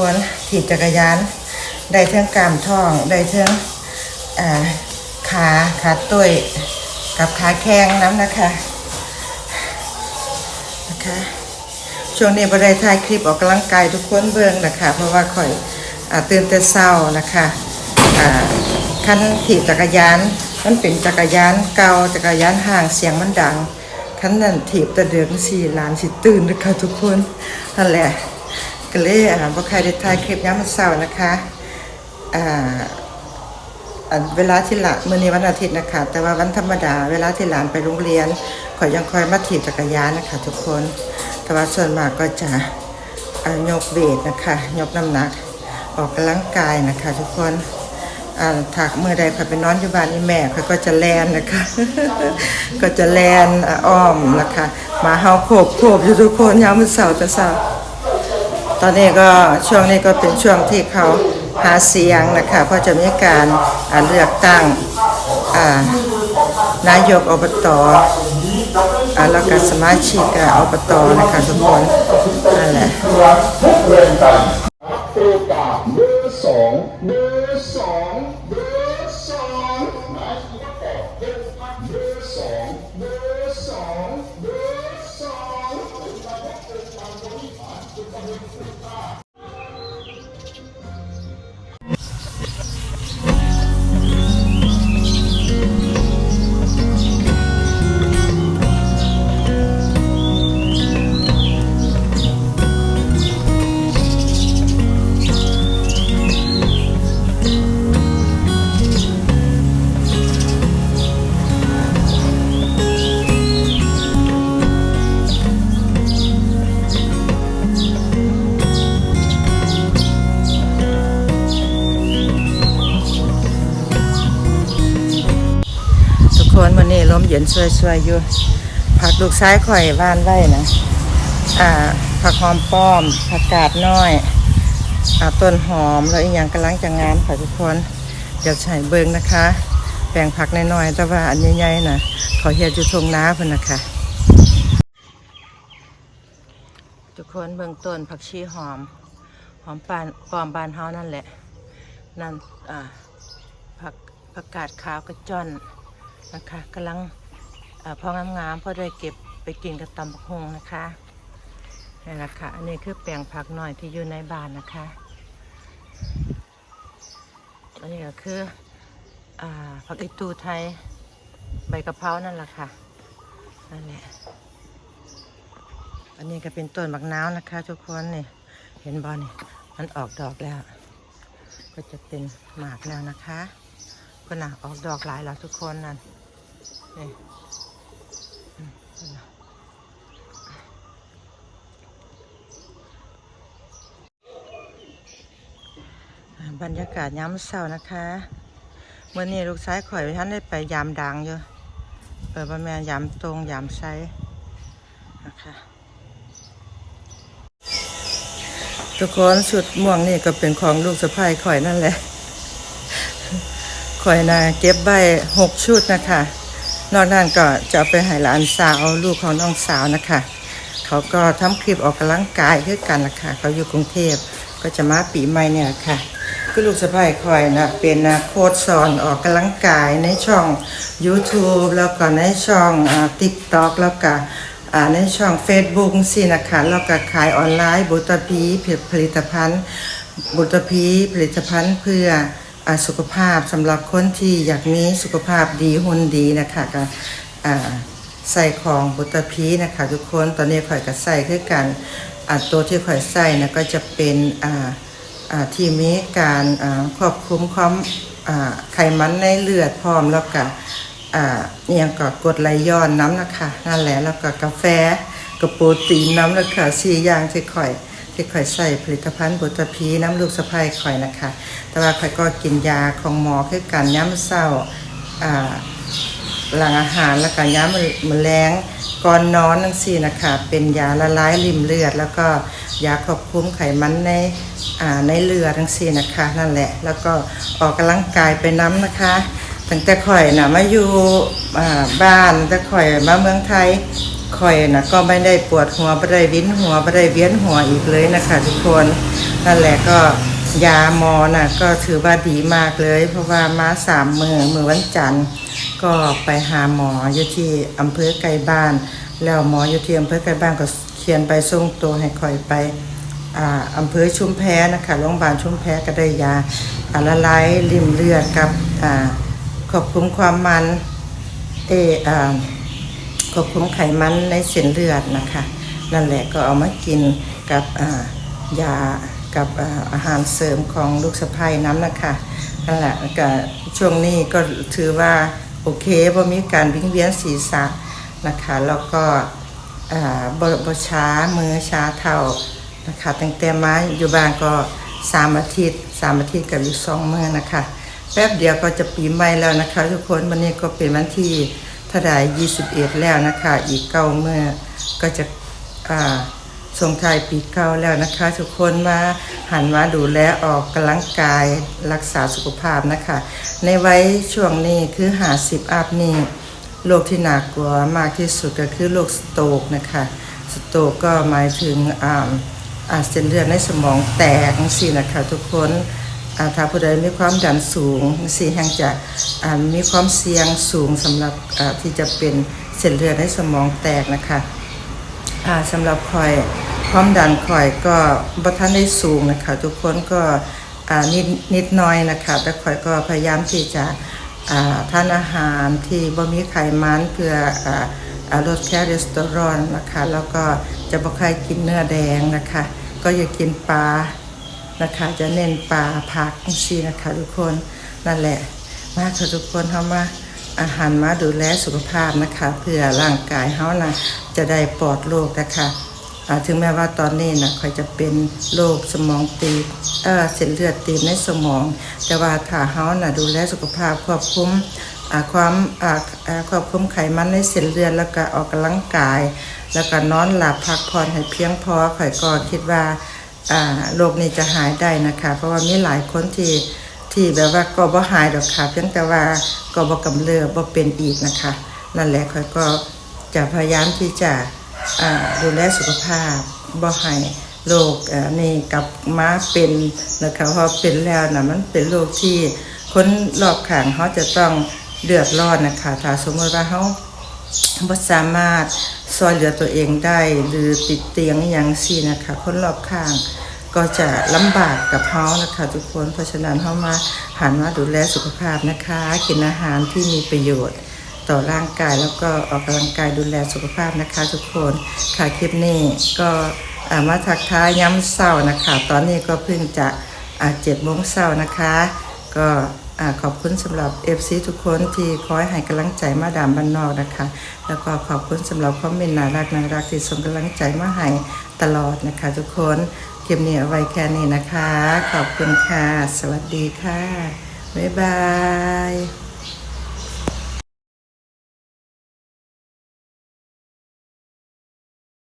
ทุกคนถีบจักรยาน ได้เทั้งกล้ามท้อง ได้เทั้งขาขาตุ้ยกับขาแข้งน้ำนะคะนะคะช่วงนี้บได้ถ่ายคลิปออกกำลังกายทุกคนเบิ่งนะคะ เพราะว่าข่อยอตื่นแต่เช้านะคะอ่าคันถีบจักรยานมันเป็นจักรยานเก่าจักรยานห่างเสียงมันดังคันนั้นถีบแตะเดืองสี่ล้านสิตื่นนะคะทุกคนนั่นแหละ ก็เลยอ่าบ่ใครได้ถ่ายคลิปย้ำมันเช้านะคะอ่าเวลาที่หละมื้อนี้วันอาทิตย์นะคะ แต่ว่าวันธรรมดา เวลาที่หลานไปโรงเรียนขอยยังคอยมาถีบจักรยานนะคะ ทุกคน แต่ว่าส่วนมากก็จะยกเวทนะคะยกน้ำหนัก ออกกำลังกายนะคะ ทุกคนถักเมื่อใดข่อยไปนอนอยู่บ้านนี่แม่ข่อยก็จะแลนนะคะ ก็จะแลนอ้อมนะคะ มาเฮาโขบโขบอยู่ทุกคนยามมื้อเช้าแต่เช้า ตอนนี้ก็ช่วงนี้ก็เป็นช่วงที่เขาหาเสียงนะคะเพราะจะมีการเลือกตั้งนายกอบตอแล้วก็สมาชิกอบตนะคะทุกคนนั่นแหละ เย็นสวยๆอยู่ ผักลูกซ้ายข่อยว่านไว้นะอ่าผักหอมป้อม ผักกาดน้อยอ่าต้นหอมแล้วอีกอย่างกำลังจะงามค่ะทุกคน เดี๋ยวใส่เบิงนะคะแปลงผักน้อยๆแต่ว่าอันใหญ่ๆนะขอเฮียจุทงน้าเพิ่นนะคะทุกคนเบื้องต้นผักชีหอม หอมปานปอมบานเฮานั่นแหละนั่นอ่าผักผักกาดขาวกระจ้อนนะคะกำลัง พองามๆพอได้เก็บไปกินกับตำบักฮงนะคะนี่แหละค่ะอันนี้คือแปลงผักหน่อยที่อยู่ในบ้านนะคะอันนี้ก็คืออผักอีตูไทยใบกะเพรานั่นแหละค่ะนั่นแหละอันนี้ก็เป็นต้นมะนาวนะคะ ทุกคนนี่เห็นบอนี่มันออกดอกแล้ว ก็จะเป็นหมากแล้วนะคะก็น่ะออกดอกหลายแล้วทุกคนนั่นนี่ บรรยากาศย้ำเศร้านะคะเมื่อนี้ลูกชายข่อยท่านได้ไปยามดังอยู่เปิดประมาณยามตรงยามไซนะคะทุกคนชุดม่วงนี่ก็เป็นของลูกสะพ้ายข่อยนั่นแหละข่อยนะเก็บใบหกชุดนะคะ นอกนั้นก็จะไปให้หลานสาวลูกของน้องสาวนะคะ เขาก็ทำคลิปออกกำลังกายคือกันละค่ะเขาอยู่กรุงเทพก็จะมาปีใหม่เนี่ยค่ะคือลูกสะพ้ายข่อยนะเป็นนะโค้ชสอนออกกำลังกายในช่อง YouTube แล้วก็ในช่องติ๊กต็อกแล้วก็อ่าในช่อง Facebook สินะคะแล้วก็ขายออนไลน์บุตรพีผลิตภัณฑ์บุตรพีผลิตภัณฑ์เพื่อ สุขภาพสำหรับคนที่อยากมีสุขภาพดีหุ่นดีนะคะก็ใส่ของบุตรพีนะคะทุกคนตอนนี้ข่อยก็ใส่คือกันตัวที่ข่อยใส่นะก็จะเป็นที่มีการควบคุมความไขมันในเลือดพร้อมแล้วก็อ่าอหยังก็กรดไหลย้อนน้ำนะคะนั่นแหละแล้วก็กาแฟกับโปรตีนน้ำนะคะสี่อย่างที่ข่อย ที่ข่อยใส่ผลิตภัณฑ์บุตรพีน้ำลูกสะพายข่อยนะคะ แต่ว่าข่อยก็กินยาของหมอคือกันย้ำเศร้าหลังอาหารแล้วก็ย้ำมแมลงก่อนนอนนั่นสินะคะเป็นยาละลายริมเลือด แล้วก็ยาควบคุมไขมันในในเลือดทั้งสี่นะคะนั่นแหละ แล้วก็ออกกำลังกายไปน้ำนะคะตั้งแต่ข่อยนะมาอยู่บ้านตั้งแต่ข่อยมาเมืองไทย คอยนะก็ไม่ได้ปวดหัวไม่ได้วิ้นหัวไม่ได้เวียนหัวอีกเลยนะคะ ทุกคนนั่นแหละก็ยาหมอน่ะก็ถือว่าดีมากเลย เพราะว่ามาสามมือมือวันจันทร์ก็ไปหาหมออยู่ที่อำเภอไกลบ้าน แล้วหมออยู่ที่อำเภอไกลบ้านก็เขียนใบส่งตัวให้คอยไปอำเภอชุมแพนะคะโรงพยาบาลชุมแพก็ได้ยาละลายริ่มเลือดกับอ่าควบคุมความมันเออ ควบคุมไขมันในเส้นเลือดนะคะ นั่นแหละก็เอามากินกับยากับอาหารเสริมของลูกสะใภ้น้ำนะคะนั่นแหละก็ช่วงนี้ก็ถือว่าโอเคบ่มีการวิ่งเวียนศีรษะนะคะแล้วก็บบบช้ามือช้าเท่านะคะตั้งแต่มาอยู่บ้านก็สามอาทิตย์สามอาทิตย์กับอยู่สองมือนะคะ แป๊บเดียวก็จะปีใหม่แล้วนะคะ ทุกคนวันนี้ก็เป็นวันที่ เท่ายี่สิบเอ็ดแล้วนะคะ อีกเก้าเมื่อก็จะอ่าส่งท้ายปีเก่าแล้วนะคะ ทุกคนมาหันมาดูแลออกกำลังกายรักษาสุขภาพนะคะ ในไว้ช่วงนี้คือหาสิบอัพนี่โรคที่หน่ากลัวมากที่สุดก็คือโรคสโตกนะคะสโตกก็หมายถึงอ่าอ่าเส้นเลือดในสมองแตกสินะคะทุกคน ถ้าผู้ใดมีความดันสูงสิแห่งจะอามีความเสี่ยงสูงสำหรับอาที่จะเป็นเส้นเลือดในสมองแตกนะคะอาสำหรับคอยความดันคอยก็บ่ทันได้สูงนะคะ ทุกคนก็อานิดนิดน้อยนะคะ แต่คอยก็พยายามที่จะอาทานอาหารที่บ่มีไขมันเพื่ออาลดแคลสเตอรอลนะคะ แล้วก็จะบ่ค่อยกินเนื้อแดงนะคะ ก็อย่ากินปลา นะคะ จะเน้นปลาผักซีนะคะ ทุกคนนั่นแหละ มาค่ะทุกคนเข้ามาอาหารมาดูแลสุขภาพนะคะ เพื่อร่างกายเฮานะจะได้ปลอดโรคนะคะถึงแม้ว่าตอนนี้นะคอยจะเป็นโรคสมองตีบเออเส้นเลือดตีบในสมอง แต่ว่าถ้าเฮานะดูแลสุขภาพควบคุมความควบคุมไขมันในเส้นเลือดแล้วก็ออกกำลังกาย แล้วก็นอนหลับพักผ่อนให้เพียงพอข่อยก็คิดว่า โรคนี้จะหายได้นะคะ เพราะว่ามีหลายคนที่ที่แบบว่าก็บ่หายดอกค่ะ เพียงแต่ว่าก็บ่กำเริบบ่เป็นอีกนะคะ นั่นแหละค่อยก็จะพยายามที่จะดูแลสุขภาพบ่ให้โรคนี่กลับมาเป็นนะคะพราะเป็นแล้วนะมันเป็นโรคที่คนรอบข้างเขาจะต้องเดือดร้อนนะคะถ้าสมมติว่าเขาบ่สามารถ ซอยเหลือตัวเองได้ หรือติดเตียงอย่างซี่นะคะคนรอบข้างก็จะลำบากกับเฮานะคะทุกคนเพราะฉะนั้นเฮามาหันมาดูแลสุขภาพนะคะกินอาหารที่มีประโยชน์ต่อร่างกายแล้วก็ออกกำลังกายดูแลสุขภาพนะคะ ทุกคนค่ะคลิปนี้ก็มาทักทายย้ำเศร้านะคะ ตอนนี้ก็เพิ่งจะเจ็ดโมงเศร้านะคะ ก็ อขอบคุณสำหรับ FC ทุกคนที่คอยให้กำลังใจมาดามบ้านนอกนะคะ แล้วก็ขอบคุณสำหรับคอมเมนต์น่ารักน่ารักที่ส่งกำลังใจมาให้ตลอดนะคะ ทุกคนคลิปนี้เอาไว้แค่นี้นะคะ ขอบคุณค่ะ สวัสดีค่ะ บ๊ายบาย